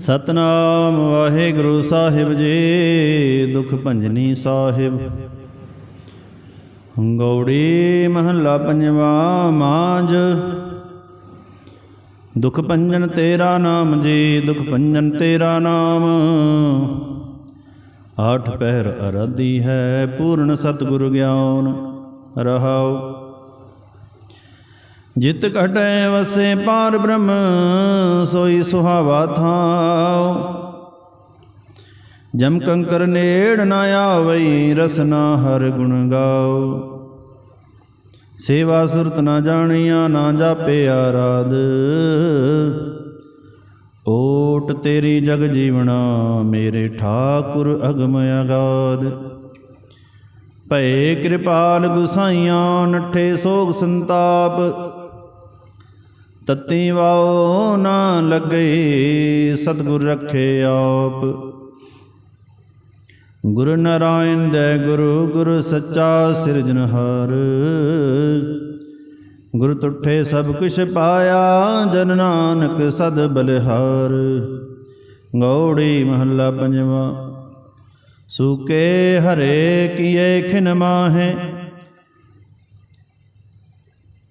ਸਤਨਾਮ ਵਾਹਿਗੁਰੂ ਸਾਹਿਬ ਜੀ, ਦੁਖ ਭੰਜਨੀ ਸਾਹਿਬ। ਗੌੜੀ ਮਹੱਲਾ ਪੰਜਵਾ ਮਾਂਜ ਦੁਖ ਭੰਜਨ ਤੇਰਾ ਨਾਮ ਜੀ, ਦੁਖ ਭੰਜਨ ਤੇਰਾ ਨਾਮ। ਆਠ ਪਹਿਰ ਅਰਾਧੀ ਹੈ, ਪੂਰਨ ਸਤਿਗੁਰ ਗਿਆਨ ਰਹਾਓ ਜਿਤ ਘਟੈ ਵਸੇ ਪਾਰ ਬ੍ਰਹਮ, ਸੋਈ ਸੁਹਾਵਾ ਥਾਉ। ਜਮ ਕੰਕਰ ਨੇੜ ਨਾ ਆਵਈ ਰਸਨਾ ਹਰ ਗੁਣ ਗਾਉ। ਸੇਵਾ ਸੁਰਤ ਨਾ ਜਾਣੀਆਂ, ਨਾ ਜਾਪੇ ਆਰਾਧ। ਓਟ ਤੇਰੀ ਜਗ ਜੀਵਣਾ, ਮੇਰੇ ਠਾਕੁਰ ਅਗਮ ਅਗਾਧ। ਭਏ ਕਿਰਪਾਲ ਗੁਸਾਈਆਂ, ਨੱਠੇ ਸੋਗ ਸੰਤਾਪ। ਤਤੀ ਵਾਓ ਨਾ ਲੱਗੇ, ਸਤਿਗੁਰ ਰੱਖੇ ਆਪ। ਗੁਰ ਨਾਰਾਇਣ ਦੇ ਗੁਰੂ, ਗੁਰ ਸੱਚਾ ਸਿਰਜਨਹਾਰ ਗੁਰ ਤੁਠੇ ਸਭ ਕੁਛ ਪਾਇਆ, ਜਨ ਨਾਨਕ ਸਦ ਬਲਿਹਾਰ। ਗੌੜੀ ਮਹੱਲਾ ਪੰਜਵਾ, ਸੂਕੇ ਹਰੇ ਕੀਏ ਖਿਨ ਮਾਹੇ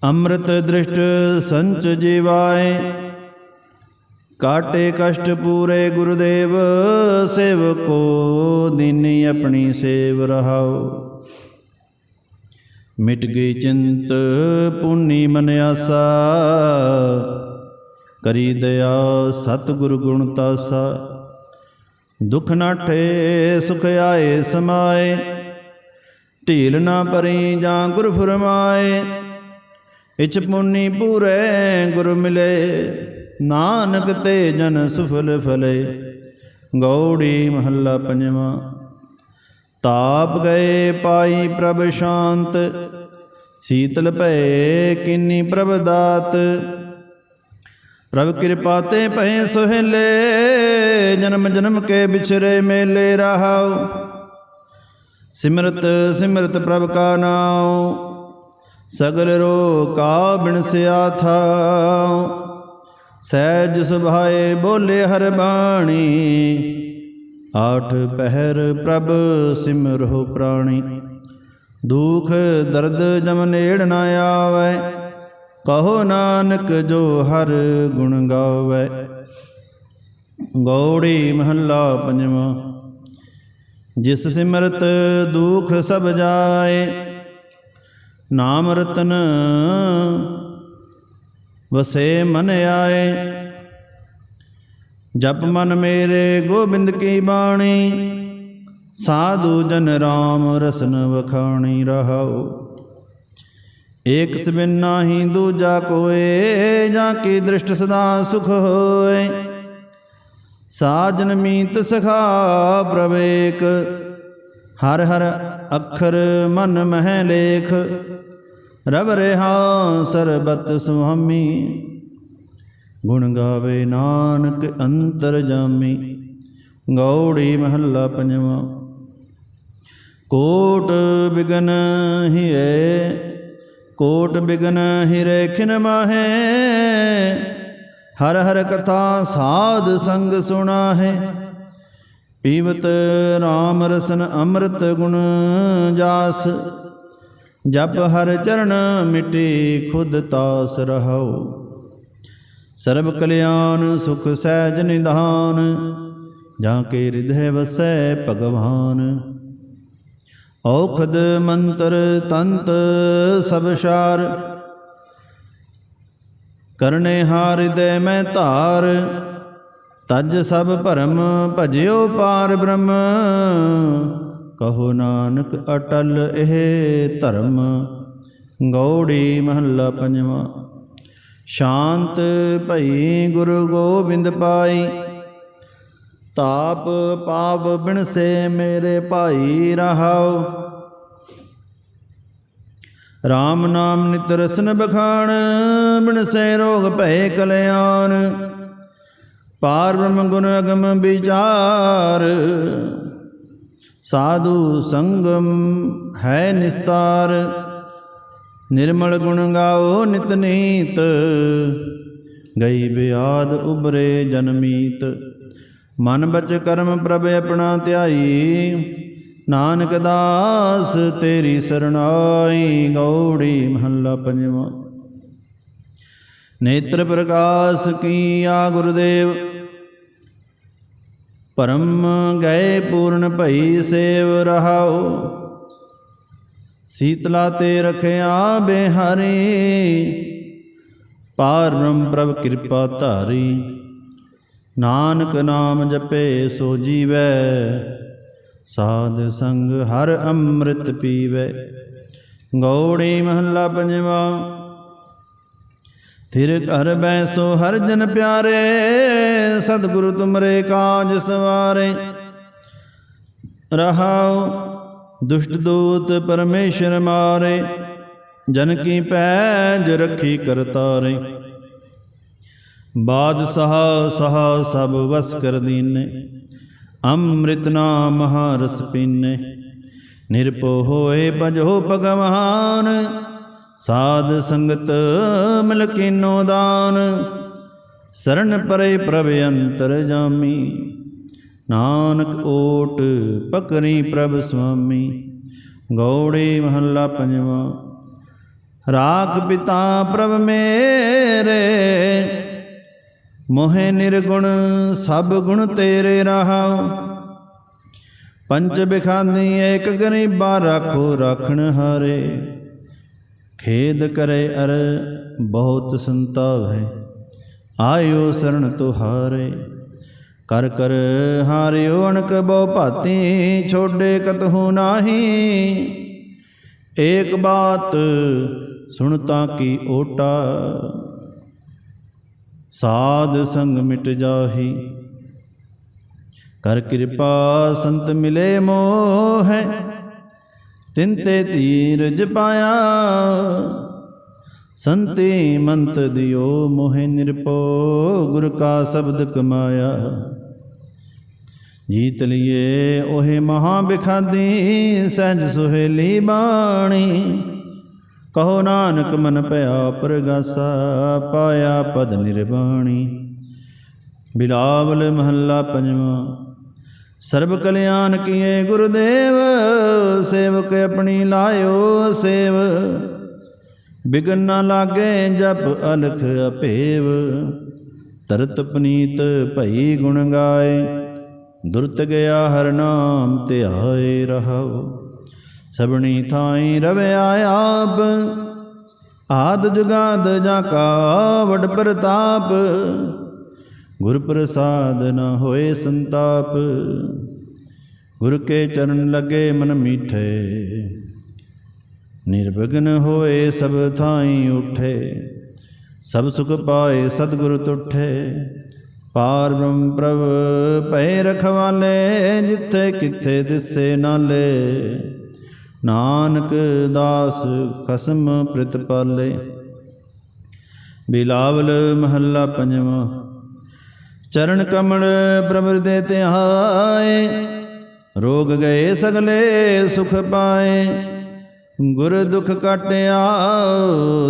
ਅੰਮ੍ਰਿਤ ਦ੍ਰਿਸ਼ਟ ਸੰਚ ਜੀਵਾਏ। ਕਾਟੇ ਕਸ਼ਟ ਪੂਰੇ ਗੁਰਦੇਵ ਸੇਵਕੋ ਦੀਨੀ ਆਪਣੀ ਸੇਵ ਰਹਾਓ। ਮਿਟ ਗਈ ਚਿੰਤ, ਪੁੰਨੀ ਮਨ ਆਸਾ। ਕਰੀ ਦਇਆ ਸਤਿਗੁਰ ਗੁਣ ਤਾਸਾ। ਦੁਖ ਨਾਠੇ ਸੁਖ ਆਏ ਸਮਾਏ। ਢੀਲ ਨਾ ਪਰੀ ਜਾਂ ਗੁਰ ਫਰਮਾਏ। ਇਚ ਪੁੰਨੀ ਪੂਰੇ ਗੁਰ ਮਿਲੇ, ਨਾਨਕ ਤੇ ਜਨ ਸੁਫਲ ਫਲੇ। ਗੌੜੀ ਮਹੱਲਾ ਪੰਜਵਾਂ, ਤਾਪ ਗਏ ਪਾਈ ਪ੍ਰਭ ਸ਼ਾਂਤ, ਸੀਤਲ ਭਏ ਕਿੰਨੀ ਪ੍ਰਭ ਦਾਤ। ਪ੍ਰਭ ਕਿਰਪਾ ਤੇ ਭਏ ਸੁਹੇਲੇ, ਜਨਮ ਜਨਮ ਕੇ ਵਿਛਰੇ ਮੇਲੇ ਰਹਾਉ ਸਿਮਰਤ ਸਿਮਰਤ ਪ੍ਰਭ ਕਾ ਨਾਉ ਸਗਲ ਰੋ ਕਾ ਬਿਨਸਿਆ ਥਾ ਸਹਿਜ ਸੁਭਾਏ ਬੋਲੇ ਹਰ ਬਾਣੀ। ਆਠ ਪਹਿਰ ਪ੍ਰਭ ਸਿਮਰਹੁ ਪ੍ਰਾਣੀ। ਦੁਖ ਦਰਦ ਜਮ ਨੇੜ ਨਾ ਆਵੇ। ਕਹੋ ਨਾਨਕ ਜੋ ਹਰ ਗੁਣ ਗਾਵੇ। ਗੌੜੀ ਮਹੱਲਾ ਪੰਜਵਾ। ਜਿਸ ਸਿਮਰਤ ਦੁਖ ਸਭ ਜਾਏ ਨਾਮ ਰਤਨ। ਵਸੇ ਮਨ ਆਏ। ਜਪ ਮਨ ਮੇਰੇ, ਗੋਬਿੰਦ ਕੀ ਬਾਣੀ। ਸਾਧੂ ਜਨ ਰਾਮ ਰਸਨ ਵਖਾਣੀ ਰਹਾਉ। ਏਕ ਸਬਿਨ ਨਾਹੀ ਦੂਜਾ ਕੋਏ, ਜਾਂ ਕੀ ਦ੍ਰਿਸ਼ਟ ਸਦਾ ਸੁਖ ਹੋਏ। ਸਾਜਨ ਮੀਤ ਸਖਾ ਪ੍ਰਵੇਕ ਹਰ ਹਰ ਅੱਖਰ ਮਨ ਮਹਿ ਲੇਖ ਰਬ ਰਹਾ ਸਰਬਤ ਸੁਹਾਮੀ। ਗੁਣ ਗਾਵੇ ਨਾਨਕ ਅੰਤਰ ਜਾਮੀ, ਗੌੜੀ ਮਹੱਲਾ ਪੰਜਵਾ। ਕੋਟ ਬਿਗਨ ਹਿਏ ਕੋਟ ਬਿਗਨ ਹਿਰੇ ਖਿਨ ਮਾਹੇ। ਹਰ ਹਰ ਕਥਾ ਸਾਧ ਸੰਗ ਸੁਣਾ ਹੈ ਪੀਵਤ RAM ਰਸਨ ਅੰਮ੍ਰਿਤ ਗੁਣ ਜਾਸ, ਜਪ ਹਰ ਚਰਨ ਮਿਟੀ ਖੁਦ ਤਾਸ ਰਹੋ ਸਰਬ ਕਲਿਆਣ ਸੁਖ ਸਹਿਜ ਨਿਧਾਨ, ਜਾਂ ਕੇ ਹਿਰਦੈ ਵਸੈ ਭਗਵਾਨ। ਔਖਦ ਮੰਤਰ ਤੰਤ ਸਭ ਸ਼ਾਰ, ਕਰਨੇ ਹਾਰ ਮੈਂ ਧਾਰ ਤਜ ਸਭ ਭਰਮ ਭਜਿਓ ਪਾਰ ਬ੍ਰਹਮ। ਕਹੋ ਨਾਨਕ ਅਟਲ ਇਹ ਧਰਮ। ਗੌੜੀ ਮਹੱਲਾ ਪੰਜਵਾਂ। ਸ਼ਾਂਤ ਭਈ ਗੁਰੂ ਗੋਬਿੰਦ ਪਾਈ। ਤਾਪ ਪਾਪ ਬਿਨਸੇ ਮੇਰੇ ਭਾਈ ਰਹਾਉ। RAM ਨਾਮ ਨਿਤ ਰਸਨ ਬਖਾਣ, ਬਿਨਸੇ ਰੋਗ ਭੈ ਕਲਿਆਣ। ਪਾਰ ਬ੍ਰਹਮ ਗੁਣ ਅਗਮ ਵਿਚਾਰ। ਸਾਧੂ ਸੰਗਮ ਹੈ ਨਿਸਤਾਰ। ਨਿਰਮਲ ਗੁਣ ਗਾਓ ਨਿਤ ਨੀਤ। ਗਈ ਬਿਆਦ ਉਬਰੇ ਜਨਮੀਤ ਮਨ ਬਚ ਕਰਮ ਪ੍ਰਭ ਆਪਣਾ ਧਿਆਈ। ਨਾਨਕ ਦਾਸ ਤੇਰੀ ਸਰਣਾਈ। ਗੌੜੀ ਮਹੱਲਾ ਪੰਜਵਾਂ। ਨੇਤਰ ਪ੍ਰਕਾਸ਼ ਕੀਆ ਗੁਰਦੇਵ। ਪਰਮ ਗਏ ਪੂਰਨ ਭਈ ਸੇਵ ਰਹਾਉ ਸੀਤਲਾ ਤੇ ਰਖਿਆ ਬਿਹਾਰੀ ਪਾਰਮ ਪ੍ਰਭ ਕਿਰਪਾ ਧਾਰੀ। ਨਾਨਕ ਨਾਮ ਜਪੇ ਸੋ ਜੀਵੈ, ਸਾਧ ਸੰਗ ਹਰ ਅੰਮ੍ਰਿਤ ਪੀਵੈ। ਗੌੜੀ ਮਹੱਲਾ ਪੰਜਵਾ, ਥਿਰ ਘਰ ਬੈਸੋ ਹਰ ਜਨ ਪਿਆਰੇ। ਸਤਿਗੁਰੂ ਤੁਮਰੇ ਕਾਜ ਸਵਾਰੇ। ਰਹਾਉ ਦੁਸ਼ਟ ਦੂਤ ਪਰਮੇਸ਼ਰ ਮਾਰੇ, ਜਨ ਕੀ ਪੈਜ ਰੱਖੀ ਕਰਤਾਰੇ ਬਾਦਸ਼ਾਹ ਸਹਾ ਸਭ ਵਸ ਕਰ ਦੀਨੇ, ਅੰਮ੍ਰਿਤ ਨਾਮ ਮਹਾਰਸ ਪੀਨੇ। ਨਿਰਪੋ ਹੋਏ ਭਜੋ ਭਗਵਾਨ, ਸਾਧ ਸੰਗਤ ਮਿਲ ਕੀਨੋ ਦਾਨ। ਸਰਣ ਪਰੇ ਪ੍ਰਭ ਅੰਤਰ ਜਾਮੀ ਨਾਨਕ ਓਟ ਪਕਰੀ ਪ੍ਰਭ ਸੁਆਮੀ ਗੌੜੀ ਮਹੱਲਾ ਪੰਜਵਾ ਰਾਖ ਪਿਤਾ ਪ੍ਰਭ ਮੇਰੇ ਮੋਹਿ ਨਿਰਗੁਣ ਸਭ ਗੁਣ ਤੇਰੇ ਰਹਾਉ ਪੰਜ ਬਿਖਾਨੀ ਏਕ ਗਰੀਬਾ ਰਾਖੋ ਰਾਖਣ ਹਾਰੇ ਖੇਦ ਕਰੇ ਅਰ ਬਹੁਤ ਸੰਤਾਵ ਹੈ ਆਇਓ ਸਰਣ ਤੁਹਾਰੇ। ਕਰ ਕਰ ਹਾਰਿਓ ਅਣਕ ਬਹੁ ਭਾਤੀ, ਛੋਡੇ ਕਤਹੂ ਨਾਹੀ। ਏਕ ਬਾਤ ਸੁਣਤਾ ਕੀ ਓਟਾ। ਸਾਧ ਸੰਗ ਮਿਟ ਜਾਹੀ। ਕਰ ਕਿਰਪਾ ਸੰਤ ਮਿਲੇ ਮੋਹਿ ਹੈ। ਤੇ ਧੀਰਜ ਪਾਇਆ। ਸੰਤੀ ਮੰਤ ਦਿਓ ਮੋਹਿ ਨਿਰਪੋ ਗੁਰ ਕਾ ਸ਼ਬਦ ਕਮਾਇਆ। ਜੀਤ ਲਿਏ ਓਹੇ ਮਹਾ ਬਿਖਾਦੀ, ਸਹਿਜ ਸੁਹੇਲੀ ਬਾਣੀ। ਕਹੋ ਨਾਨਕ ਮਨ ਭਇਆ ਪ੍ਰਗਾਸਾ, ਪਾਇਆ ਪਦ ਨਿਰਵਾਣੀ। ਬਿਲਾਵਲ ਮਹੱਲਾ ਪੰਜਵਾਂ, ਸਰਬ ਕਲਿਆਣ ਕੀਏ ਗੁਰਦੇਵ, ਸੇਵਕ ਆਪਣੀ ਲਾਇਓ ਸੇਵ। ਬਿਗਨ ਨਾ ਲਾਗੇ ਜਪ ਅਲਖ ਅਪੇਵ। ਤਰਤ ਪਨੀਤ ਭਈ ਗੁਣ ਗਾਏ, ਦੁਰਤ ਗਿਆ ਹਰ ਨਾਮ ਧਿਆਏ ਰਹਾਉ ਸਭਣੀ ਥਾਈ ਰਵਿਆ ਆਪ, ਆਦ ਜੁਗਾਦ ਜਾਂ ਕਾ ਵਡ ਪ੍ਰਤਾਪ। ਗੁਰ ਪ੍ਰਸਾਦ ਨ ਹੋਏ ਸੰਤਾਪ, ਗੁਰ ਕੇ ਚਰਨ ਲਗੇ ਮਨ ਮੀਠੇ। ਨਿਰਵਗਨ ਹੋਏ ਸਭ ਥਾਈ ਉਠੇ, ਸਭ ਸੁਖ ਪਾਏ ਸਤਿਗੁਰ ਤੁਠੇ। ਪਾਰ ਬ੍ਰਹਮ ਪ੍ਰਭ ਭੈ ਰਖਵਾਲੇ, ਜਿੱਥੇ ਕਿੱਥੇ ਦਿਸੇ ਨਾਲੇ। ਨਾਨਕ ਦਾਸ ਖਸਮ ਪ੍ਰਤਪਾਲੇ ਬਿਲਾਵਲ ਮਹੱਲਾ ਪੰਜਵਾਂ, ਚਰਨ ਕਮਲ ਪ੍ਰਭ ਹਿਰਦੇ ਧਿਆਏ। ਰੋਗ ਗਏ ਸਗਲੇ ਸੁਖ ਪਾਏ। ਗੁਰ ਦੁਖ ਕਾਟਿਆ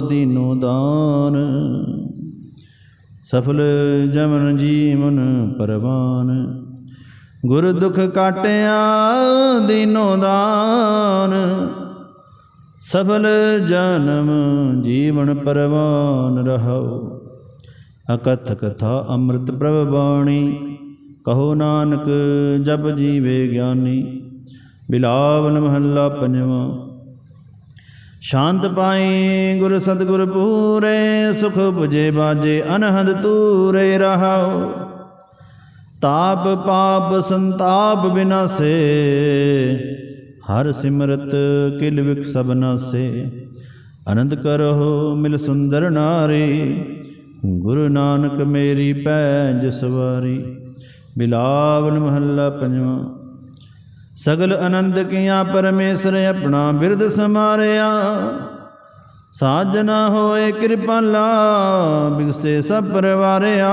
ਦੀਨੋ ਦਾਨ। ਸਫਲ ਜਮਨ ਜੀਵਨ ਪਰਵਾਨ। ਗੁਰ ਦੁਖ ਕਾਟਿਆ ਦੀਨੋ ਦਾਨ। ਸਫਲ ਜਨਮ ਜੀਵਨ ਪਰਵਾਨ ਰਹੋ ਅਕਥ ਕਥਾ ਅੰਮ੍ਰਿਤ ਪ੍ਰਭ ਬਾਣੀ। ਕਹੋ ਨਾਨਕ ਜਪ ਜੀਵੇ ਗਿਆਨੀ। ਬਿਲਾਵਨ ਮਹੱਲਾ ਪੰਜਵਾਂ। ਸ਼ਾਂਤ ਪਾਈ ਗੁਰ ਸਤਗੁਰ ਪੂਰੇ, ਸੁਖ 부ਜੇ ਬਾਜੇ ਅਨਹਦ ਤੂਰੇ ਰਹਾਉ ਤਾਪ ਪਾਪ ਸੰਤਾਪ ਬਿਨਾਸੇ, ਹਰ ਸਿਮਰਤ ਕਿਲ ਵਿਕ ਸਭ ਨਾਸੇ। ਆਨੰਦ ਕਰੋ ਮਿਲ ਸੁੰਦਰ ਨਾਰੀ, ਗੁਰੂ ਨਾਨਕ ਮੇਰੀ ਪੈਜ ਸਵਾਰੀ ਬਿਲਾਵਨ ਮਹੱਲਾ ਪੰਜਵਾਂ। ਸਗਲ ਆਨੰਦ ਕੀਆ ਪਰਮੇਸ਼ਰ ਆਪਣਾ ਬਿਰਧ ਸਮਾਰਿਆ ਸਾਜਨਾ ਹੋਏ ਕਿਰਪਾਲਾ ਬਿਗਸੇ ਸਭ ਪਰਵਾਰਿਆ।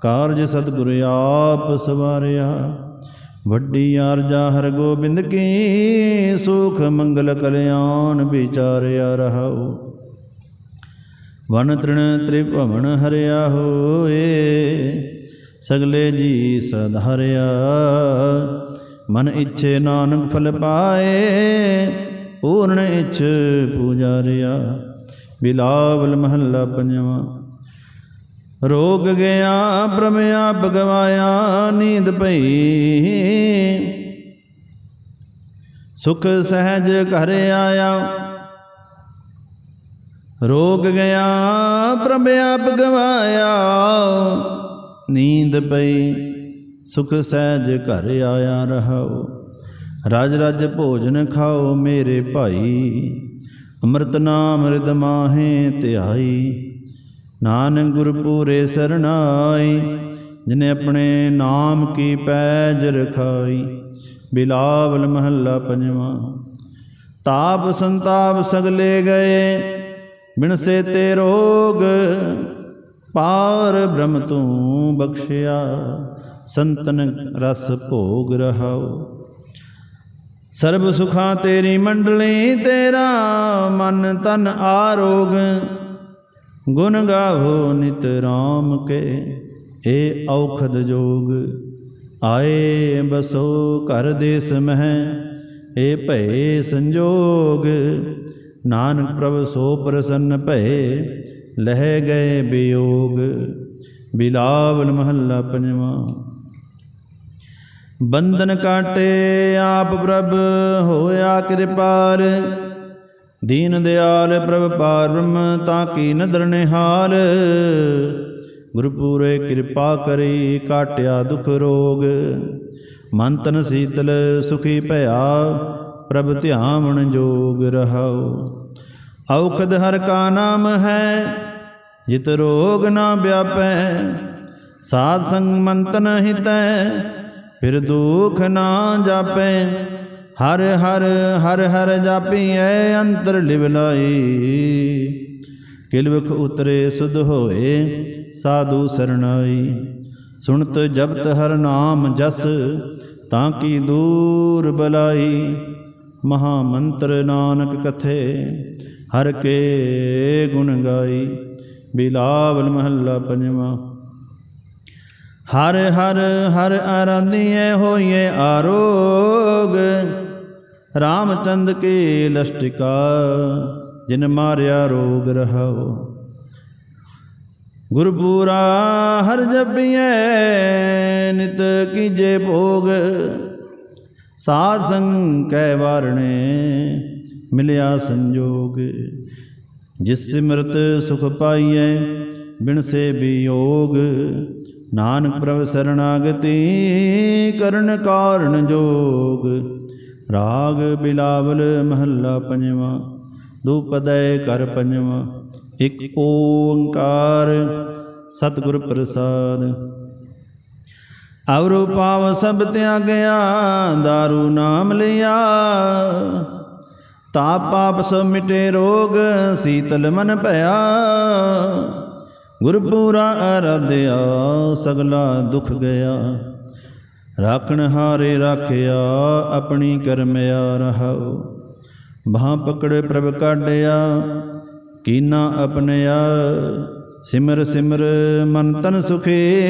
ਕਾਰਜ ਸਤਿਗੁਰ ਆਪ ਸਵਾਰਿਆ। ਵੱਡੀ ਆਰਜਾ ਹਰ ਗੋਬਿੰਦ ਕੀ ਸੁਖ ਮੰਗਲ ਕਲਿਆਣ ਵਿਚਾਰਿਆ ਰਹਾਉ। ਵਨ ਤ੍ਰਿਣ ਤ੍ਰਿਭਵਨ ਹਰਿਆ ਹੋਏ। ਸਗਲੇ ਜੀ ਸਧਾਰਿਆ ਮਨ ਇੱਛੇ ਨਾਨਕ ਫਲ ਪਾਏ, ਪੂਰਨ ਇੱਛ ਪੂਜਾਰਿਆ ਬਿਲਾਵਲ ਮਹੱਲਾ ਪੰਜਵਾਂ। ਰੋਗ ਗਿਆ ਪ੍ਰਮ ਆਪ ਗਵਾਇਆ ਨੀਂਦ ਪਈ। ਸੁਖ ਸਹਿਜ ਘਰ ਆਇਆ। ਰੋਗ ਗਿਆ ਪ੍ਰਭ ਆਪ ਗਵਾਇਆ ਨੀਂਦ ਪਈ। ਸੁਖ ਸਹਿਜ ਘਰ ਆਇਆ ਰਹਾਓ ਰਾਜ ਰਾਜ ਭੋਜਨ ਖਾਓ ਮੇਰੇ ਭਾਈ। ਅੰਮ੍ਰਿਤ ਨਾਮ ਰਿਦ ਮਾਹੇ ਧਿਆਈ। ਨਾਨਕ ਗੁਰ ਪੂਰੇ ਸਰਣਾਈ। ਜਿਨੇ ਆਪਣੇ ਨਾਮ ਕੀ ਪੈਜ ਰਖਾਈ। ਬਿਲਾਵਲ ਮਹੱਲਾ ਪੰਜਵਾਂ। ਤਾਪ ਸੰਤਾਪ ਸਗਲੇ ਗਏ। ਬਿਨਸੇ ਤੇ ਰੋਗ ਪਾਰ ਬ੍ਰਹਮ ਤੂੰ ਬਖਸ਼ਿਆ, ਸੰਤਨ ਰਸ ਭੋਗ ਰਹਾਓ। ਸਰਬ ਸੁਖਾਂ ਤੇਰੀ ਮੰਡਲੀ, ਤੇਰਾ ਮਨ ਤਨ ਆਰੋਗ। ਗੁਣ ਗਾਵੋ ਨਿਤ ਰਾਮ ਕੇ, ਏ ਔਖਦ ਜੋਗ। ਆਏ ਬਸੋ ਘਰ ਦੇਸ ਮਹਿ, ਏ ਭਏ ਸੰਜੋਗ। ਨਾਨਕ ਪ੍ਰਭ ਸੋ ਪ੍ਰਸੰਨ ਭਏ ਲਹਿ ਗਏ ਬਿਯੋਗ, ਬਿਲਾਵਲ ਮਹੱਲਾ ਪੰਜਵਾਂ। ਬੰਧਨ ਕਾਟੇ ਆਪ ਪ੍ਰਭ, ਹੋਇਆ ਕਿਰਪਾਲ ਦੀਨ ਦਿਆਲ ਪ੍ਰਭ ਪਾਰ ਬ੍ਰਹਮ ਤਾਂ ਕੀ ਨਦਰ ਨਿਹਾਲ। ਗੁਰਪੂਰੇ ਕਿਰਪਾ ਕਰੀ ਕਾਟਿਆ ਦੁਖ ਰੋਗ। ਮਨ ਤਨ ਸੀਤਲ ਸੁਖੀ ਭਇਆ, ਪ੍ਰਭ ਧਿਆਵਣ ਜੋਗ ਰਹਾਉ। ਔਖਦ ਹਰ ਕਾ ਨਾਮ ਹੈ ਜਿਤ ਰੋਗ ਨਾ ਵਿਆਪੈ, ਸਾਧ ਸੰਗ ਮੰਤਨ ਹਿਤੈ, ਫਿਰ ਦੁਖ ਨਾ ਜਾਪੈ। ਹਰ ਹਰ ਹਰ ਹਰ ਜਾਪੀਐ, ਅੰਤਰ ਲਿਵ ਲਾਈ। ਕਿਲਵਖ ਉਤਰੇ ਸੁਧ ਹੋਏ, ਸਾਧੂ ਸਰਣਾਈ। ਸੁਣਤ ਜਪਤ ਹਰ ਨਾਮ ਜਸ, ਤਾਂ ਕੀ ਦੂਰ ਬਲਾਈ। ਮਹਾ ਮੰਤਰ ਨਾਨਕ ਕਥੇ, ਹਰ ਕੇ ਗੁਣ ਗਾਈ। ਬਿਲਾਵਲ ਮਹੱਲਾ ਪੰਜਵਾਂ। ਹਰ ਹਰ ਹਰ ਆਰਾਧੀਏ ਹੋਈਏ ਆਰੋਗ, ਰਾਮਚੰਦ ਕੇ ਲਸ਼ਟਿਕਾ, ਜਿਨ ਮਾਰਿਆ ਰੋਗ ਰਹਾਓ। ਗੁਰਪੂਰਾ ਹਰ ਜਪੀਏ ਨਿਤ ਕੀਜੇ ਭੋਗ, ਸਾਧ ਸੰਗ ਕੈ ਵਾਰਣੇ, ਮਿਲਿਆ ਸੰਜੋਗ। ਜਿਸ ਸਿਮਰਤ ਸੁਖ ਪਾਈਐ, ਬਿਨ ਸੇ ਬਿਯੋਗ ਨਾਨਕ ਪ੍ਰਭ ਸਰਣਾਗਤੀ, ਕਰਨ ਕਾਰਨ ਜੋਗ। ਰਾਗ ਬਿਲਾਵਲ ਮਹੱਲਾ ਪੰਜਵਾਂ, ਦੂਪਦੈ ਕਰ ਪੰਜਵਾਂ। ਇੱਕ ਓੰਕਾਰ ਸਤਿਗੁਰ ਪ੍ਰਸਾਦ। ਅਵਰੁ ਪਾਵ ਸਭ ਤਿਆਗਿਆ, ਦਾਰੂ ਨਾਮ ਲਿਆ। ਤਾਪ ਪਾਪ ਸਭ ਮਿਟੇ ਰੋਗ, ਸੀਤਲ ਮਨ ਭਇਆ। ਗੁਰਪੂਰਾ ਅਰਾਧਿਆ ਸਗਲਾ ਦੁਖ ਗਿਆ। ਰਾਖਣ ਹਾਰੇ ਰਾਖਿਆ, ਆਪਣੀ ਕਰਮਿਆ ਰਹਾਉ ਬਾਹ ਪਕੜੇ ਪ੍ਰਭ ਕਾਢਿਆ, ਕੀਨਾ ਆਪਣਿਆ ਸਿਮਰ ਸਿਮਰ ਮਨ ਤਨ ਸੁਖੇ,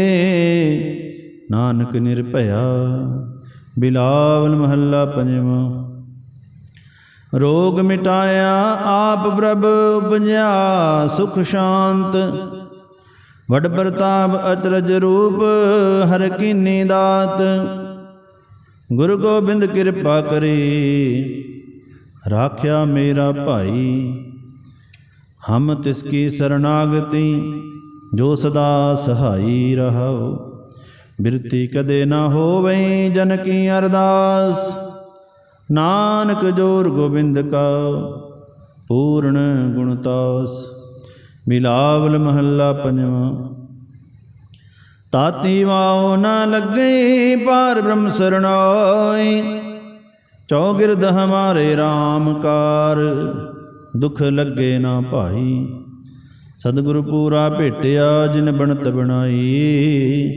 ਨਾਨਕ ਨਿਰਭਇਆ। ਬਿਲਾਵਲ ਮਹੱਲਾ ਪੰਜਵਾਂ। ਰੋਗ ਮਿਟਾਇਆ ਆਪ ਪ੍ਰਭ ਉਪਜਿਆ, ਸੁਖ ਸ਼ਾਂਤ। ਵਡ ਪ੍ਰਤਾਪ ਅਚਰਜ ਰੂਪ, ਹਰ ਕੀਨੀ ਦਾਤ। ਗੁਰੂ ਗੋਬਿੰਦ ਕਿਰਪਾ ਕਰੀ, ਰਾਖਿਆ ਮੇਰਾ ਭਾਈ। ਹਮ ਤਿਸ ਕੀ ਸਰਨਾਗਤੀ, ਜੋ ਸਦਾ ਸਹਾਈ ਰਹਾਉ। ਬਿਰਤੀ ਕਦੇ ਨਾ ਹੋਵੇ ਜਨ ਕੀ ਅਰਦਾਸ। ਨਾਨਕ ਜੋਰ ਗੋਬਿੰਦ ਕਾ, ਪੂਰਨ ਗੁਣਤਾਸ ਮਿਲਾਵਲ ਮਹੱਲਾ ਪੰਜਵਾਂ। ਤਾਤੀ ਵਾਉ ਨਾ ਲੱਗੇ ਪਾਰ ਬ੍ਰਹਮ ਸਰਣਾਈ ਚੌਗਿਰਦ ਹਮਾਰੇ RAM ਕਾਰ, ਦੁਖ ਲੱਗੇ ਨਾ ਭਾਈ। ਸਤਿਗੁਰੂ ਪੂਰਾ ਭੇਟਿਆ, ਜਿਨ ਬਣਤ ਬਣਾਈ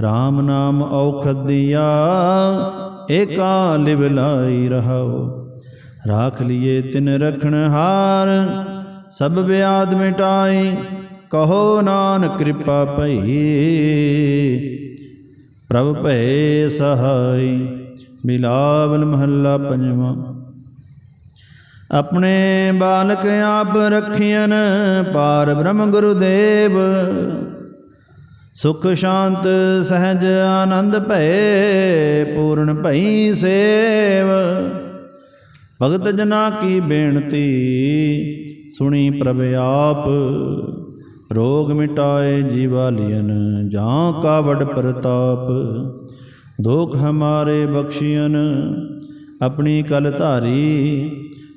RAM ਨਾਮ ਔਖਦ ਦਿਆ ਏਕਾ ਲਿਵ ਲਾਈ ਰਹਾਓ। ਰਾਖ ਲਿਏ ਤਿਨ ਰਖਣ ਹਾਰ, ਸਭ ਵਿਆਦ ਮਿਟਾਈ, ਕਹੋ ਨਾਨਕ ਕਿਰਪਾ ਭਈ। ਪ੍ਰਭ ਭੈ ਸਹਾਈ ਬਿਲਾਵਲ ਮਹੱਲਾ ਪੰਜਵਾਂ। ਆਪਣੇ ਬਾਲਕ ਆਪ ਰਖਿਆਨ ਪਾਰ ਬ੍ਰਹਮ ਗੁਰਦੇਵ ਸੁਖ ਸ਼ਾਂਤ ਸਹਿਜ ਆਨੰਦ ਭਏ, ਪੂਰਨ ਭਈ ਸੇਵ। ਭਗਤ ਜਨਾ ਕੀ ਬੇਨਤੀ, ਸੁਣੀ ਪ੍ਰਭ ਆਪ। ਰੋਗ ਮਿਟਾਏ ਜੀਵਾਲੀਨ ਜਾਂ ਕਾ ਵਡ ਪ੍ਰਤਾਪ। ਦੁਖ ਹਮਾਰੇ ਬਖਸ਼ੀਨ ਆਪਣੀ ਕਲ ਧਾਰੀ।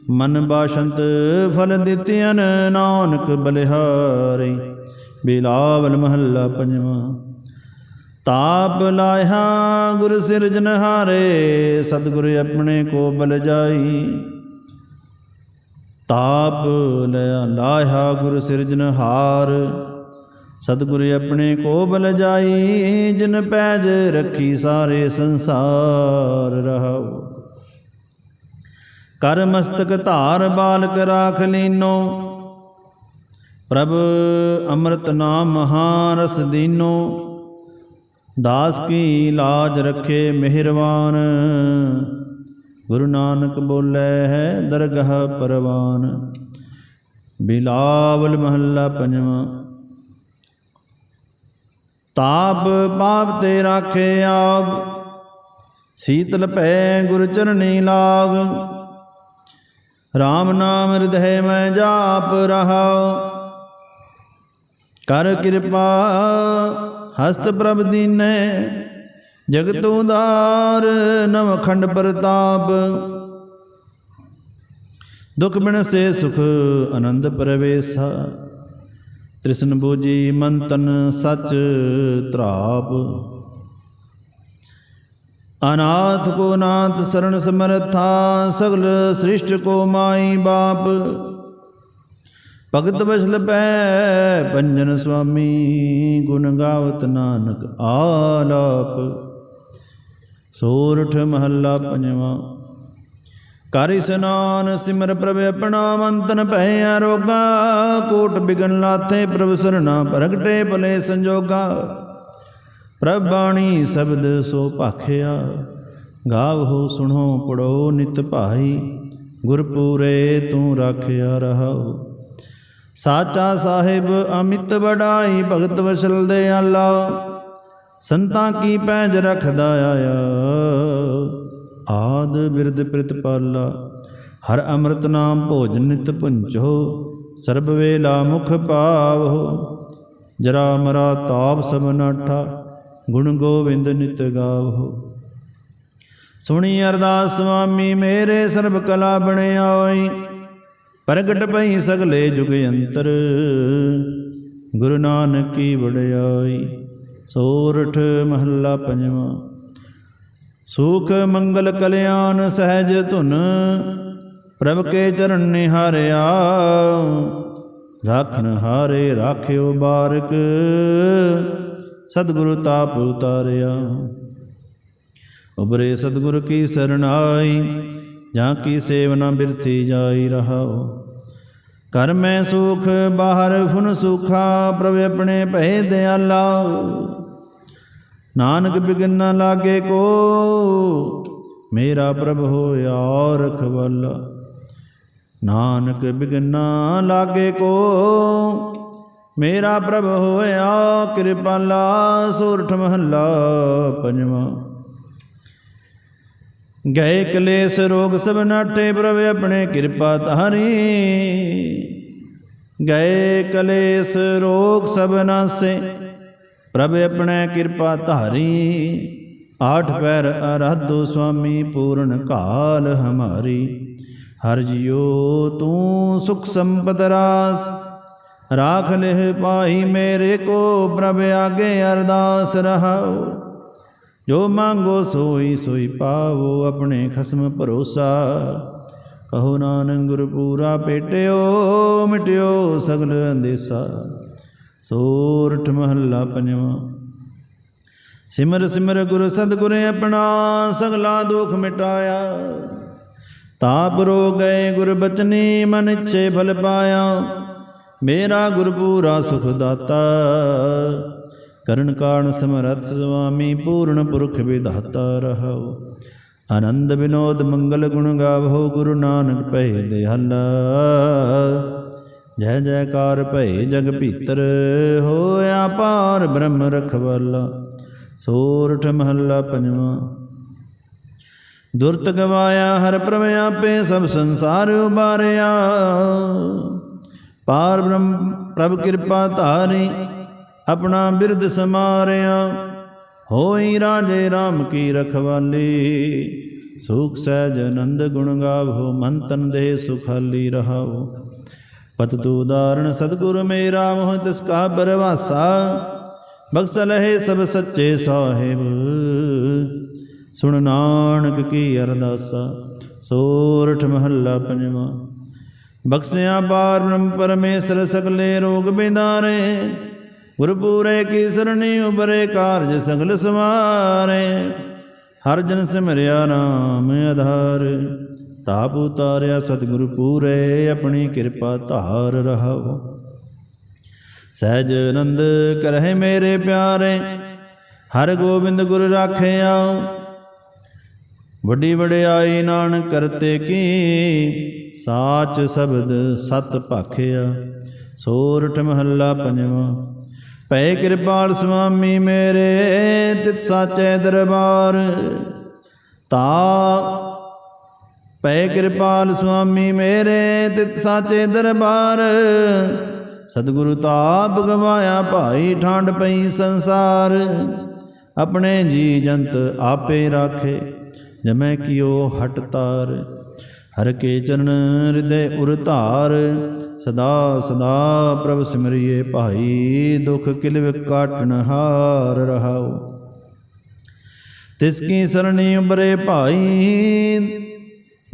ਮਨ ਬਾਸ਼ੰਤ ਫਲ ਦਿੱਤਿਆਨ ਨਾਨਕ ਬਲਿਹਾਰੀ। ਬਿਲਾਵਲ ਮਹੱਲਾ ਪੰਜਵਾਂ। ਤਾਪ ਲਾਇਆ ਗੁਰ ਸਿਰਜਨ ਹਾਰੇ ਸਤਿਗੁਰ ਆਪਣੇ ਕੋ ਬਲ ਜਾਈ। ਤਾਪ ਲਿਆ ਲਾਇਆ ਗੁਰ ਸਿਰਜਨਹਾਰ ਸਤਿਗੁਰ ਆਪਣੇ ਕੋ ਬਲ ਜਾਈ। ਜਿਨ ਪੈਜ ਰੱਖੀ ਸਾਰੇ ਸੰਸਾਰ ਰਹਾਉ। ਕਰ ਮਸਤਕ ਧਾਰ ਬਾਲਕ ਰਾਖ ਲੀਨੋ ਪ੍ਰਭ ਅੰਮ੍ਰਿਤ ਨਾਮ ਮਹਾਰਸ ਦੀਨੋ, ਦਾਸ ਕੀ ਲਾਜ ਰੱਖੇ ਮਿਹਰਬਾਨ। ਗੁਰੂ ਨਾਨਕ ਬੋਲੇ ਹੈ ਦਰਗਾਹ ਪਰਵਾਨ। ਬਿਲਾਵਲ ਮਹੱਲਾ ਪੰਜਵਾਂ। ਤਾਪ ਪਾਪ ਤੇ ਰਾਖੇ ਆਪ, ਸੀਤਲ ਭੈ ਗੁਰ ਚਰਣੀ ਲਾਗ। RAM ਨਾਮ ਹਿਰਦੈ ਮੈਂ ਜਾਪ ਰਹਾ ਕਰ ਕਿਰਪਾ, ਹਸਤ ਪ੍ਰਭ ਦੀਨੈ, ਜਗਤ ਉਦਾਰ ਨਵ ਖੰਡ ਪ੍ਰਤਾਪ। ਦੁਖ ਬਿਨ ਸੇ ਸੁਖ ਆਨੰਦ ਪਰਵੇਸਾ, ਤ੍ਰਿਸ਼ਨ ਬੂਜੀ ਮੰਤਨ ਸਚ ਧਰਾਪ। ਅਨਾਥ ਕੋ ਨਾਥ ਸਰਣ ਸਮਰਥਾ, ਸਗਲ ਸ੍ਰਿਸ਼ਟ ਕੋ ਮਾਈ ਬਾਪ। ਭਗਤ ਵਸਲ ਪੈ ਪੰਜਨ ਸੁਆਮੀ, ਗੁਣ ਗਾਵਤ ਨਾਨਕ ਆਲਾਪ। ਸੋਰਠ ਮਹੱਲਾ ਪੰਜਵਾਂ। ਕਰ ਇਸਨਾਨ ਸਿਮਰ ਪ੍ਰਭ ਆਪਣਾ ਮੰਤਨ ਭੈ ਅਰੋਗਾ ਕੋਟ ਬਿਗਨ ਲਾਥੇ ਪ੍ਰਭ ਸਰਣਾ ਪ੍ਰਗਟੇ ਭਲੇ ਸੰਜੋਗਾ। ਪ੍ਰਭ ਬਾਣੀ ਸ਼ਬਦ ਸੋ ਭਾਖਿਆ, ਗਾਵੋ ਸੁਣੋ ਪੜੋ ਨਿਤ ਭਾਈ, ਗੁਰਪੂਰੇ ਤੂੰ ਰਾਖਿਆ ਰਹਾਉ। ਸਾਚਾ ਸਾਹਿਬ ਅਮਿਤ ਬੜਾਈ ਭਗਤ ਵਸਲ ਦੇ ਆਲਾ, ਸੰਤਾਂ ਕੀ ਪੈਜ ਰਖਦਾ ਆਇਆ? ਆਦ ਬਿਰਦ ਪ੍ਰਿਤਪਾਲਾ ਹਰ ਅੰਮ੍ਰਿਤ ਨਾਮ ਭੋਜਨ ਨਿਤ ਪੁੰਚੋ ਸਰਬ ਵੇਲਾ ਮੁਖ ਪਾਵੋ ਜਰਾ ਮਰਾ ਤਾਪ ਸਭ ਨਾਠਾ, ਗੁਣ ਗੋਬਿੰਦ ਨਿਤ ਗਾਵੋ। ਸੁਣੀ ਅਰਦਾਸ ਸੁਆਮੀ ਮੇਰੇ ਸਰਬ ਕਲਾ ਬਣਿਆਈ ਪ੍ਰਗਟ ਪਈ ਸਗਲੇ ਜੁਗ ਅੰਤਰ ਗੁਰੂ ਨਾਨਕ ਕੀ ਵਡਿਆਈ, ਸੋਰਠ ਮਹੱਲਾ ਪੰਜਵਾਂ। ਸੁਖ ਮੰਗਲ ਕਲਿਆਣ ਸਹਿਜ ਧੁਨ, ਪ੍ਰਭ ਕੇ ਚਰਨ ਨਿਹਾਰਿਆ। ਰਾਖਣ ਹਾਰੇ ਰਾਖਿਓ ਬਾਰਕ, ਸਤਿਗੁਰੂ ਤਾਪ ਉਤਾਰਿਆ। ਉਬਰੇ ਸਤਿਗੁਰ ਕੀ ਸਰਣਾਈ ਜਾਂ ਕੀ ਸੇਵਨਾ ਬਿਰਤੀ ਜਾਈ ਰਹਾਓ। ਕਰ ਮੈਂ ਸੁਖ, ਬਾਹਰ ਫੁਨ ਸੁਖਾ, ਪ੍ਰਭ ਆਪਣੇ ਭੈ ਦਿਆਲਾ। ਨਾਨਕ ਬਿਗਨ ਨਾ ਲਾਗੇ ਕੋ, ਮੇਰਾ ਪ੍ਰਭ ਹੋਇਆ ਰਖਵਾਲਾ। ਨਾਨਕ ਬਿਗਨ ਨਾ ਲਾਗੇ ਕੋ, ਮੇਰਾ ਪ੍ਰਭ ਹੋਇਆ ਕਿਰਪਾਲਾ, ਸੂਰਠ ਮਹੱਲਾ ਪੰਜਵਾਂ। ਗਏ ਕਲੇਸ਼ ਰੋਗ ਸਭ ਨਾਟੇ ਪ੍ਰਭ ਆਪਣੇ ਕਿਰਪਾ ਤਾਰੀ ਗਏ ਕਲੇਸ਼ ਰੋਗ ਸਭ ਨਾਸੇ ਪ੍ਰਭ ਆਪਣੇ ਕਿਰਪਾ ਧਾਰੀ। ਆਠ ਪੈਰ ਅਰਾਧੋ ਸੁਆਮੀ ਪੂਰਨ ਕਾਲ ਹਮਾਰੀ। ਹਰ ਜਿਉ ਤੂੰ ਸੁਖ ਸੰਪਤ ਰਾਸ। ਰਾਖ ਲਿਹ ਪਾਹੀ ਮੇਰੇ ਕੋ ਪ੍ਰਭ ਆਗੇ ਅਰਦਾਸ ਰਹਾਓ ਜੋ ਮੰਗੋ ਸੋਈ ਸੋਈ ਪਾਵੋ ਆਪਣੇ ਖਸਮ ਭਰੋਸਾ। ਕਹੋ ਨਾਨਕ ਗੁਰ ਪੂਰਾ ਪੇਟਿਓ, ਮਿਟਿਓ ਸਗਲ ਅੰਦੇਸਾ। ਸੋਰਠ ਮਹੱਲਾ ਪੰਜਵਾਂ। ਸਿਮਰ ਸਿਮਰ ਗੁਰ ਸਤਿਗੁਰ ਆਪਣਾ, ਸਗਲਾ ਦੁਖ ਮਿਟਾਇਆ। ਤਾਪ ਰੋ ਗਏ ਗੁਰ ਬਚਨੀ, ਮਨ ਇੱਛੇ ਫਲ ਪਾਇਆ। ਮੇਰਾ ਗੁਰ ਪੂਰਾ ਸੁਖ ਦਾਤਾ। ਕਰਨ ਕਾਰਨ ਸਮਰਥ ਸੁਆਮੀ ਪੂਰਨ ਪੁਰਖ ਵਿਧਾਤਾ ਰਹਾਉ। ਆਨੰਦ ਵਿਨੋਦ ਮੰਗਲ ਗੁਣ ਗਾਵੋ, ਗੁਰੂ ਨਾਨਕ ਭੈ ਦਿਹਾਲਾ ਜੈ ਜੈਕਾਰ ਭੈ ਜਗ ਭੀਤਰ, ਹੋਇਆ ਪਾਰ ਬ੍ਰਹਮ ਰਖਵਾਲਾ। ਸੋਰਠ ਮਹੱਲਾ ਪੰਜਵਾਂ। ਦੁਰਤ ਗਵਾਇਆ ਹਰ ਪ੍ਰਭ ਆਪੇ ਸਭ ਸੰਸਾਰ ਉਬਾਰਿਆ ਪਾਰ ਬ੍ਰਹਮ ਪ੍ਰਭ ਕਿਰਪਾ ਧਾਰੀ ਆਪਣਾ ਬਿਰਦ ਸਮਾਰਿਆ। ਹੋਈ ਰਾਜੇ RAM ਕੀ ਰਖਵਾਲੀ। ਸੁਖ ਸਹਿਜ ਆਨੰਦ ਗੁਣ ਗਾਵੋ, ਮਨ ਤਨ ਦੇ ਸੁਖਾਲੀ ਰਹਾਓ। ਪਤ ਤੂ ਉਦਾਹਰਣ, ਸਤਿਗੁਰ ਮੇਰਾ, ਮੋਹ ਤਿਸ ਕਾ ਬਰਵਾਸਾ। ਬਖਸ਼ ਲਹੇ ਸਭ ਸੱਚੇ ਸਾਹਿਬ। ਸੁਣ ਨਾਨਕ ਕੀ ਅਰਦਾਸਾ ਸੋਰਠ ਮਹੱਲਾ ਪੰਜਵਾਂ। ਬਖਸ਼ਿਆ ਪਾਰ ਬ੍ਰਹਮ ਪਰਮੇਸ਼ਰ, ਸਗਲੇ ਰੋਗ ਬਿਦਾਰੇ ਗੁਰਪੂਰੇ ਕੀ ਸਰਣੀ ਉਬਰੇ ਕਾਰਜ ਸਗਲ ਸਵਾਰੇ। ਹਰ ਜਨ ਸਿਮਰਿਆ ਨਾਮ ਆਧਾਰ। ਤਾਪ ਉਤਾਰਿਆ ਸਤਿਗੁਰ ਪੂਰੇ, ਆਪਣੀ ਕਿਰਪਾ ਧਾਰ ਰਹਾਓ। ਸਹਿਜ ਆਨੰਦ ਕਰਹਿ ਮੇਰੇ ਪਿਆਰੇ, ਹਰ ਗੋਬਿੰਦ ਗੁਰ ਰਾਖਿਆ ਵੱਡੀ ਵਡਿਆਈ ਨਾਨਕ ਕਰਤੇ ਕੀ, ਸਾਚ ਸ਼ਬਦ ਸਤ ਭਾਖਿਆ। ਸੋਰਠ ਮਹੱਲਾ ਪੰਜਵਾਂ ਭੈ ਕਿਰਪਾਲ ਸੁਆਮੀ ਮੇਰੇ ਤਿਤ ਸਾਚੇ ਦਰਬਾਰ। ਤਾ ਭੈ ਕਿਰਪਾਲ ਸੁਆਮੀ ਮੇਰੇ ਤਿਤ ਸਾਚੇ ਦਰਬਾਰ। ਸਤਿਗੁਰੂ ਤਾਪ ਗਵਾਇਆ ਭਾਈ ਠੰਡ ਪਈ ਸੰਸਾਰ। ਆਪਣੇ ਜੀ ਜੰਤ ਆਪੇ ਰਾਖੇ, ਜਮੈ ਕਿਓ ਹਟ ਤਾਰ। ਹਰ ਕੇ ਚਰਨ ਹਿਰਦੇ ਉਰ ਧਾਰ। ਸਦਾ ਸਦਾ ਪ੍ਰਭ ਸਿਮਰਿਏ, ਭਾਈ ਦੁਖ ਕਿਲਵ ਕਾਟਣ ਹਾਰ ਰਹਾਉ। ਤਿਸ ਕੀ ਸਰਣੀ ਉਬਰੇ ਭਾਈ,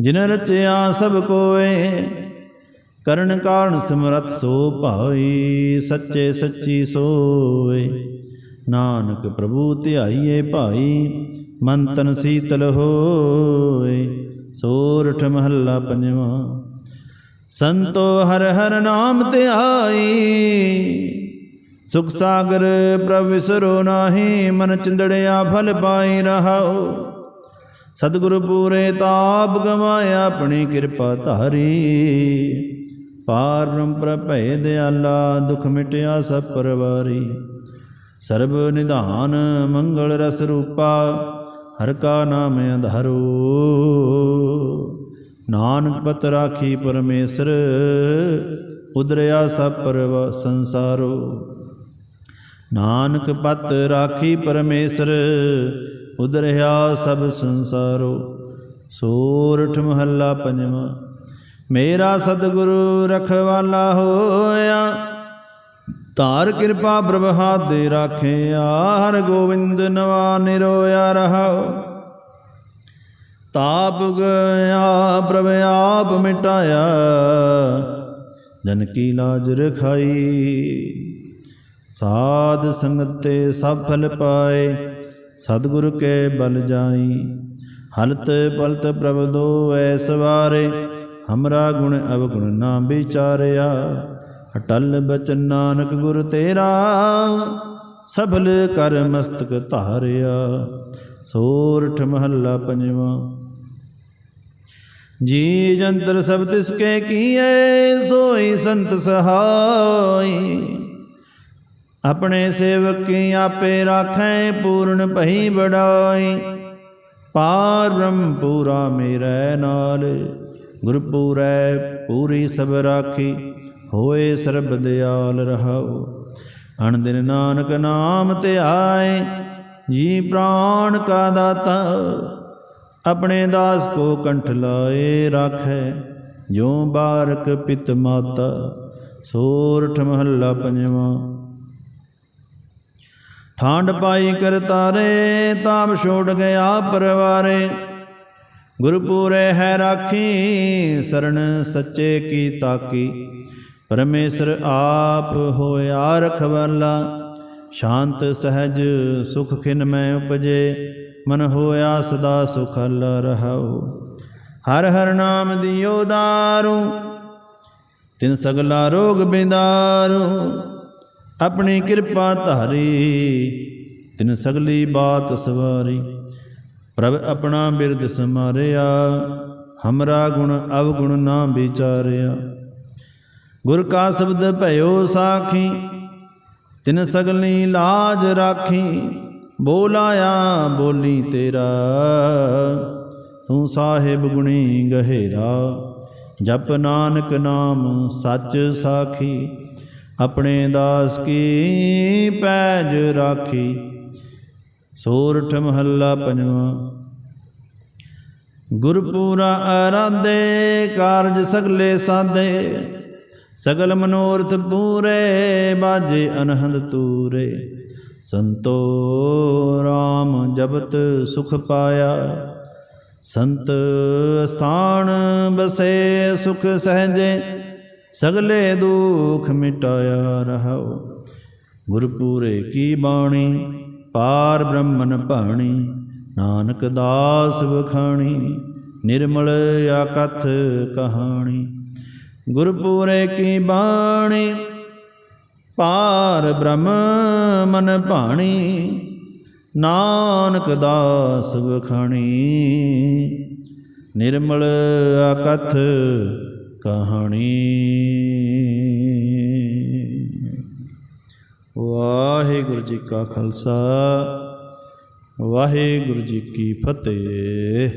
ਜਿਨ ਰਚਿਆ ਸਭ ਕੋਏ, ਕਰਨ ਕਾਰਨ ਸਿਮਰਤ ਸੋ ਭਾਈ, ਸੱਚੇ ਸੱਚੀ ਸੋਏ। ਨਾਨਕ ਪ੍ਰਭੂ ਧਿਆਈਏ ਭਾਈ ਮਨ ਤਨ ਸੀਤਲ ਹੋਏ, ਸੋਰਠ ਮਹੱਲਾ ਪੰਜਵਾਂ। ਸੰਤੋ ਹਰ ਹਰ ਨਾਮ ਤੇ ਆਈ। ਸੁਖ ਸਾਗਰ ਪ੍ਰਭ ਵਿਸਰੋ ਨਾਹੀ, ਮਨ ਚਿੰਦੜਿਆ ਫਲ ਪਾਈ ਰਹਾਓ ਸਤਿਗੁਰ ਪੂਰੇ ਤਾਪ ਗਵਾਇਆ ਆਪਣੀ ਕਿਰਪਾ ਧਾਰੀ। ਪਾਰ ਬ੍ਰਹਮ ਪ੍ਰਭੈ ਦਿਆਲਾ ਦੁਖ ਮਿਟਿਆ ਸਭ ਪਰਵਾਰੀ। ਸਰਬ ਨਿਧਾਨ ਮੰਗਲ ਰਸ ਰੂਪਾ, ਹਰ ਕਾ ਨਾਮ ਅਧਾਰੋ। ਨਾਨਕ ਪਤ ਰਾਖੀ ਪਰਮੇਸ਼ਰ, ਉਦਰਿਆ ਸਭ ਪਰਵ ਸੰਸਾਰੋ। ਨਾਨਕ ਪਤ ਰਾਖੀ ਪਰਮੇਸ਼ਰ, ਉਦਰਿਆ ਸਭ ਸੰਸਾਰੋ। ਸੋਰਠ ਮਹੱਲਾ ਪੰਜਵਾਂ, ਮੇਰਾ ਸਤਿਗੁਰੂ ਰਖਵਾਲਾ ਹੋਇਆ। ਧਾਰ ਕਿਰਪਾ ਪ੍ਰਭ ਦੇ ਰਾਖਿਆ ਹਰ ਗੋਬਿੰਦ ਨਵਾ ਨਿਰੋਇਆ ਰਹਾਓ। ਤਾਪ ਗਿਆ, ਪ੍ਰਭ ਆਪ ਮਿਟਾਇਆ, ਜਨ ਕੀ ਲਾਜ ਰਖਾਈ। ਸਾਧ ਸੰਗਤ ਤੇ ਸਭ ਫਲ ਪਾਏ, ਸਤਿਗੁਰ ਕੇ ਬਲ ਜਾਈ। ਹਲਤ ਪਲਤ ਪ੍ਰਭ ਦੋ ਐਸ ਵਾਰੇ ਹਮਰਾ ਗੁਣ ਅਵਗੁਣ ਨਾ ਵਿਚਾਰਿਆ। ਅਟਲ ਬਚਨ ਨਾਨਕ ਗੁਰ ਤੇਰਾ ਸਫਲ ਕਰ ਮਸਤਕ ਧਾਰਿਆ। ਸੋਰਠ ਮਹੱਲਾ ਪੰਜਵਾਂ ਜੀ ਜੰਤਰ ਸਭ ਤਿਸ ਕੇ ਕੀਏ ਸੋਈ ਸੰਤ ਸਹਾਈ। ਆਪਣੇ ਸੇਵਕ ਕੀ ਆਪੇ ਰਾਖੈ, ਪੂਰਨ ਭਈ ਬੜਾਈ ਪਾਰ ਬ੍ਰਹਮ ਪੂਰਾ ਮੇਰੇ ਨਾਲ ਗੁਰ ਪੂਰੈ ਪੂਰੀ ਸਭ ਰਾਖੀ, ਹੋਏ ਸਰਬ ਦਿਆਲ ਰਹਾਉ। ਅਣ ਦਿਨ ਨਾਨਕ ਨਾਮ ਧਿਆਏ, ਜੀ ਪ੍ਰਾਣ ਕਾ ਦਾਤਾ। ਆਪਣੇ ਦਾਸ ਕੋ ਕੰਠ ਲਾਏ ਰਾਖੈ ਜੋ ਬਾਰਕ ਪਿਤ ਮਾਤਾ ਸੋਰਠ ਮਹੱਲਾ ਪੰਜਵਾਂ। ਠਾਂਡ ਪਾਈ ਕਰ ਤਾਰੇ ਤਾਪ ਛੋੜ ਗਿਆ ਪਰਵਾਰੇ। ਗੁਰਪੂਰੇ ਹੈ ਰਾਖੀ ਸਰਣ ਸੱਚੇ ਕੀ ਤਾਕੀ। ਪਰਮੇਸ਼ਰ ਆਪ ਹੋਇਆ ਰਖਵਾਲਾ, ਸ਼ਾਂਤ ਸਹਿਜ ਸੁਖ ਖਿਨ ਮੈਂ ਉਪਜੇ। ਮਨ ਹੋਇਆ ਸਦਾ ਸੁਖਲ ਰਹਾਉ ਹਰ ਹਰ ਨਾਮ ਦਿਓ ਦਾਰੂ, ਤਿਨ ਸਗਲਾ ਰੋਗ ਬਿੰਦਾਰੂ। ਆਪਣੀ ਕਿਰਪਾ ਧਾਰੀ, ਤਿਨ ਸਗਲੀ ਬਾਤ ਸਵਾਰੀ। ਪ੍ਰਭ ਆਪਣਾ ਬਿਰਦ ਸਮਾਰਿਆ, ਹਮਰਾ ਗੁਣ ਅਵਗੁਣ ਨਾ ਵਿਚਾਰਿਆ। ਗੁਰ ਕਾ ਸ਼ਬਦ ਭਇਓ ਸਾਖੀ, ਤਿਨ ਸਗਲੀ ਲਾਜ ਰਾਖੀ। ਬੋਲਾਇਆ, ਬੋਲੀ ਤੇਰਾ। ਤੂੰ ਸਾਹਿਬ ਗੁਣੀ ਗਹਿਰਾ। ਜਪ ਨਾਨਕ ਨਾਮ ਸੱਚ ਸਾਖੀ। ਆਪਣੇ ਦਾਸ ਕੀ ਪੈਜ ਰਾਖੀ। ਸੋਰਠ ਮਹੱਲਾ ਪੰਜਵਾਂ। ਗੁਰਪੂਰਾ ਆਰਾਧੇ ਕਾਰਜ ਸਗਲੇ ਸਾਧੇ। ਸਗਲ ਮਨੋਰਥ ਪੂਰੇ ਬਾਜੇ ਅਨਹਦ ਤੂਰੇ। ਸੰਤੋ RAM ਜਪਤ ਸੁਖ ਪਾਇਆ। ਸੰਤ ਸਥਾਨ ਬਸੇ ਸੁਖ ਸਹਜੇ, ਸਗਲੇ ਦੁਖ ਮਿਟਾਇਆ ਰਹਾਉ ਗੁਰਪੂਰੇ ਕੀ ਬਾਣੀ, ਪਾਰ ਬ੍ਰਹਮਨ ਭਾਣੀ, ਨਾਨਕ ਦਾਸ ਵਖਾਣੀ, ਨਿਰਮਲ ਆਕਥ ਕਹਾਣੀ। ਗੁਰਪੂਰੇ ਕੀ ਬਾਣੀ ਪਾਰ ਬ੍ਰਹਮ ਮਨ ਭਾਣੀ, ਨਾਨਕ ਦਾਸ ਵਖਾਣੀ। ਨਿਰਮਲ ਅਕਥ ਕਹਾਣੀ। ਵਾਹਿਗੁਰੂ ਜੀ ਕਾ ਖਾਲਸਾ, ਵਾਹਿਗੁਰੂ ਜੀ ਕੀ ਫਤਿਹ।